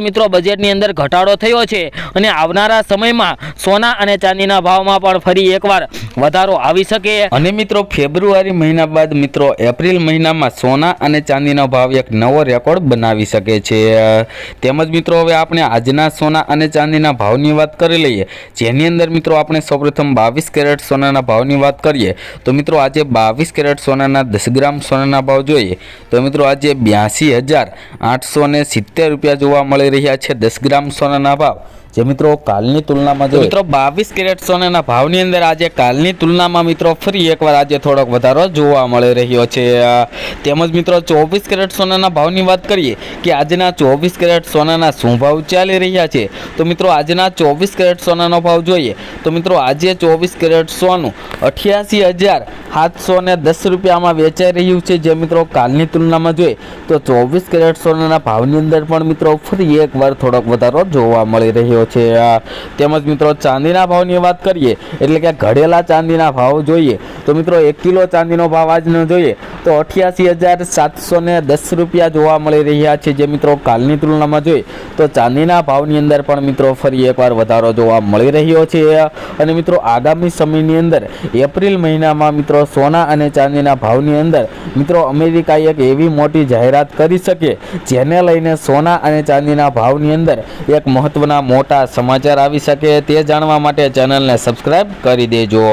મિત્રો બજેટની અંદર ઘટાડો થયો છે અને આવનારા સમયમાં સોના અને ચાંદીના ભાવમાં પણ ફરી એકવાર વધારો આવી શકે. અને મિત્રો ફેબ્રુઆરી મહિના બાદ મિત્રો એપ્રિલ મહિનામાં સોના અને ચાંદીનો ભાવ એક નવો રેકોર્ડ બનાવી શકે છે. તેમજ મિત્રો હવે આપણે આજના સોના અને ચાંદીના ભાવની વાત કરી લઈએ. જેની અંદર મિત્રો આપણે સૌપ્રથમ બાવીસ કેરેટ સોનાના ભાવની વાત કરીએ, તો મિત્રો આજે બાવીસ કેરેટ સોનાના દસ ગ્રામ સોનાના ભાવ જોઈએ. તો મિત્રો આજે બ્યાસી હજાર આઠસો ને સિત્તેર રૂપિયા જોવા મળી રહ્યા છે દસ ગ્રામ સોનાના ભાવ જે મિત્રો કાલની તુલનામાં જો મિત્રો બાવીસ કેરેટ સોનાના ભાવની અંદર આજે કાલની તુલનામાં મિત્રો ફરી એકવાર આજે થોડોક વધારો જોવા મળી રહ્યો છે. તેમજ મિત્રો ચોવીસ કેરેટ સોનાના ભાવની વાત કરીએ કે આજના ચોવીસ કેરેટ સોનાના શું ભાવ ચાલી રહ્યા છે? તો મિત્રો આજના ચોવીસ કેરેટ સોનાનો ભાવ જોઈએ તો મિત્રો આજે ચોવીસ કેરેટ સોનું અઠ્યાસી હજાર સાતસો ને દસ રૂપિયામાં વેચાઈ રહ્યું છે જે મિત્રો કાલની તુલનામાં જોઈએ તો ચોવીસ કેરેટ સોનાના ભાવની અંદર પણ મિત્રો ફરી એકવાર થોડોક વધારો જોવા મળી રહ્યો છે. આ તેમજ મિત્રો ચાંદીના ભાવની વાત કરીએ, એટલે કે ઘડેલા ચાંદીના ભાવ જોઈએ, તો મિત્રો એક કિલો ચાંદીનો ભાવ આજનો જોઈએ, તો અઠ્યાસી હજાર સાતસો ને દસ રૂપિયા જોવા મળી રહ્યા છે જે મિત્રો કાલની તુલનામાં જોઈએ, તો ચાંદીના ભાવની અંદર પણ મિત્રો ફરી એકવાર વધારો જોવા મળી રહ્યો છે. અને મિત્રો આગામી સમયની અંદર, એપ્રિલ મહિનામાં મિત્રો સોના અને ચાંદીના ભાવની અંદર, મિત્રો અમેરિકાએ એક એવી મોટી જાહેરાત કરી શકે, જેને લઈને સોના અને ચાંદીના ભાવની અંદર એક મહત્વના મોટા સમાચાર આવી શકે તે જાણવા માટે ચેનલને સબસ્ક્રાઈબ કરી દેજો.